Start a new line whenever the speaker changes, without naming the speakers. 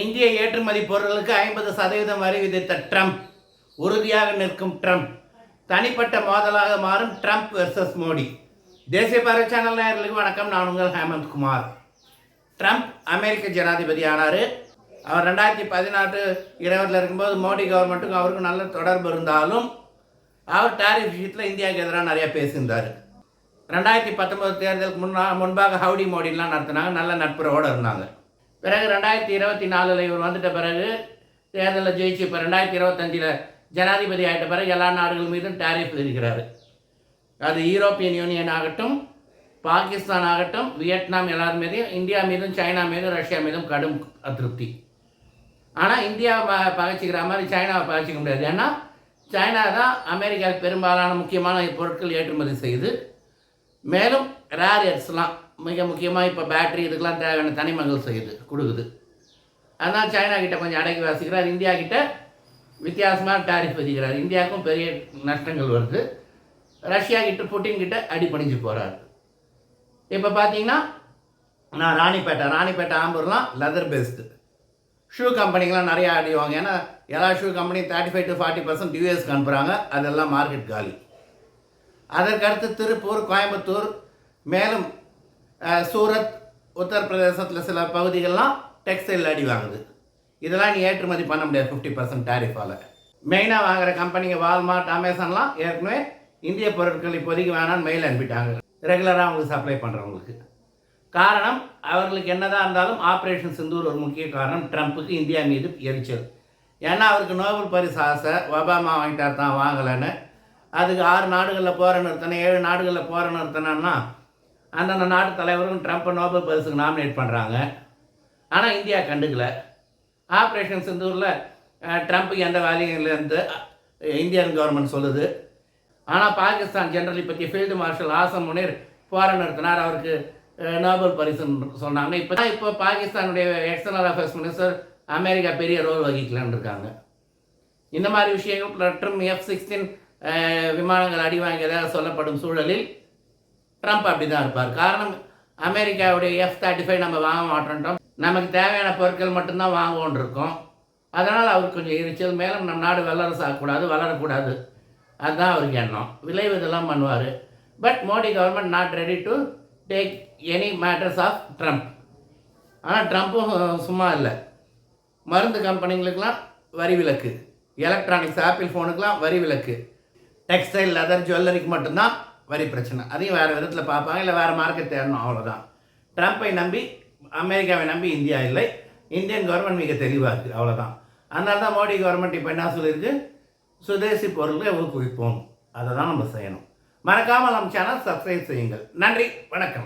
இந்திய ஏற்றுமதி பொருட்களுக்கு ஐம்பது சதவீதம் வரி விதித்த ட்ரம்ப் உறுதியாக நிற்கும் ட்ரம்ப். தனிப்பட்ட மோதலாக மாறும் ட்ரம்ப் வெர்சஸ் மோடி. தேசிய பார்வை சேனல் நேயர்களுக்கு வணக்கம். நான் உங்கள் ஹேமந்த் குமார். ட்ரம்ப் அமெரிக்க ஜனாதிபதி ஆனார் அவர் ரெண்டாயிரத்தி பதினாறு இருபதில் இருக்கும்போது மோடி கவர்மெண்ட்டுக்கும் அவருக்கும் நல்ல தொடர்பு இருந்தாலும் அவர் டாரிஃப் விஷயத்தில் இந்தியாவுக்கு எதிராக நிறையா பேசியிருந்தார். ரெண்டாயிரத்தி பத்தொன்பது தேர்தலுக்கு முன்னா முன்பாக ஹவுடி மோடிலாம் நடத்தினாங்க. நல்ல நட்புறவோடு இருந்தாங்க. பிறகு ரெண்டாயிரத்தி இருபத்தி நாலில் இவர் வந்துட்ட பிறகு தேர்தலில் ஜெயிச்சு இப்போ ரெண்டாயிரத்தி இருபத்தஞ்சில் ஜனாதிபதி ஆகிட்ட பிறகு எல்லா நாடுகள் மீதும் டாரிஃப் இருக்கிறார் அது யூரோப்பியன் யூனியன் ஆகட்டும் பாகிஸ்தான் ஆகட்டும் வியட்நாம் எல்லார் மீதும் இந்தியா மீதும் சைனா மீதும் ரஷ்யா மீதும் கடும் அதிருப்தி. ஆனால் இந்தியாவை ப பகைச்சிக்கிற மாதிரி சைனாவை பகைச்சிக்க முடியாது. ஏன்னா சைனா தான் அமெரிக்காவுக்கு பெரும்பாலான முக்கியமான பொருட்கள் ஏற்றுமதி செய்யுது. மேலும் ரேர் எர்ஸ்லாம் மிக முக்கியமாக இப்போ பேட்ரி இதுக்கெல்லாம் தேவையான தனிமங்கள் செய்யுது கொடுக்குது. அதனால் சைனா கிட்ட கொஞ்சம் அடக்கி வாசிக்கிறார் இந்தியா கிட்ட வித்தியாசமாக டாரிஃப் விதிக்கிறார். இந்தியாவுக்கும் பெரிய நஷ்டங்கள் வருது. ரஷ்யா கிட்ட புட்டின் கிட்ட அடிப்பணிஞ்சு போகிறார் இப்போ பார்த்தீங்கன்னா நான் ராணிப்பேட்டை ராணிப்பேட்டை ஆம்பூர்லாம் லெதர் பேஸ்டு ஷூ கம்பெனிங்கெலாம் நிறையா அடிவாங்க. ஏன்னா எல்லா ஷூ கம்பெனியும் thirty five to forty percent யூஎஸ்க்கு அனுப்புகிறாங்க அதெல்லாம் மார்க்கெட் காலி. அதற்கடுத்து திருப்பூர் கோயம்புத்தூர் மேலும் சூரத் உத்தரப்பிரதேசத்தில் சில பகுதிகள்லாம் டெக்ஸ்டைல் அடி வாங்குது. இதெல்லாம் நீ ஏற்றுமதி பண்ண முடியாது ஃபிஃப்டி பர்சன்ட் டேரிஃபால் மெயினாக வாங்குற கம்பெனிங்க வால்மார்ட் அமேசான்லாம் ஏற்கனவே இந்திய பொருட்கள் இப்போதைக்கு வேணான்னு மெயில் அனுப்பிட்டாங்க. ரெகுலராக அவங்களுக்கு சப்ளை பண்ணுறவங்களுக்கு காரணம் அவர்களுக்கு என்னதான் இருந்தாலும் ஆப்ரேஷன் சிந்தூர் ஒரு முக்கிய காரணம் ட்ரம்ப்புக்கு இந்தியா மீது எரிச்சல். ஏன்னா அவருக்கு நோபல் பரிசு ஆசை ஒபாமா வாங்கிட்டார் தான் வாங்கலைன்னு. அதுக்கு ஆறு நாடுகளில் போகிற நிறுத்தினேன் ஏழு நாடுகளில் போகிற நிறுத்தினான்னா அந்தந்த நாட்டு தலைவரும் ட்ரம்ப்பை நோபல் பரிசுக்கு நாமினேட் பண்ணுறாங்க ஆனால் இந்தியா கண்டுக்கல. ஆப்ரேஷன் சிந்தூரில் ட்ரம்ப்புக்கு எந்த வேலையும் இல்லைன்னு இந்தியன் கவர்மெண்ட் சொல்லுது. ஆனால் பாகிஸ்தான் ஜெனரல் பற்றி ஃபீல்டு மார்ஷல் ஆசம் முனீர் போராட நிறுத்தினார் அவருக்கு நோபல் பரிசுன்னு சொன்னாங்க. இப்போ தான் இப்போ பாகிஸ்தானுடைய எக்ஸ்டர்னல் அஃபேர்ஸ் மினிஸ்டர் அமெரிக்கா பெரிய ரோல் வகிக்கலான் இருக்காங்க. இந்த மாதிரி விஷயங்கள் மற்றும் எஃப் சிக்ஸ்டீன் விமானங்கள் அடி வாங்கியதாக சொல்லப்படும் சூழலில் ட்ரம்ப் அப்படி தான் இருப்பார். காரணம் அமெரிக்காவுடைய எஃப் தேர்ட்டி ஃபைவ் நம்ம வாங்க மாட்டோன்றோம். நமக்கு தேவையான பொருட்கள் மட்டும்தான் வாங்குவோன் இருக்கோம். அதனால் அவருக்கு கொஞ்சம் எரிச்சல் மேலும் நம் நாடு வல்லரசு ஆகக்கூடாது வளரக்கூடாது. அதுதான் அவருக்கு எண்ணம். விளைவு இதெல்லாம் பண்ணுவார். But Modi government not ready to take any matters of Trump ஆனால் ட்ரம்ப்பும் சும்மா இல்லை. மருந்து கம்பெனிங்களுக்கெல்லாம் வரி விலக்கு. எலக்ட்ரானிக்ஸ் ஆப்பிள் ஃபோனுக்கெலாம் வரி விலக்கு. டெக்ஸ்டைல் லெதர் ஜுவல்லரிக்கு மட்டும்தான் வரி பிரச்சனை. அதையும் வேறு விதத்தில் பார்ப்பாங்க. இல்லை வேறு மார்க்கெட் தேடணும். அவ்வளோதான் ட்ரம்ப்பை நம்பி அமெரிக்காவை நம்பி இந்தியா இல்லை. இந்தியன் கவர்மெண்ட் மிக தெளிவாக இருக்குது அவ்வளோதான் அதனால தான் மோடி கவர்மெண்ட் இப்போ என்ன சொல்லியிருக்கு? சுதேசி பொருள்களை ஊக்குவிப்போம். அதை தான் நம்ம செய்யணும். மறக்காமல் நம்ம சேனல் சப்ஸ்கிரைப் செய்யுங்கள். நன்றி. வணக்கம்.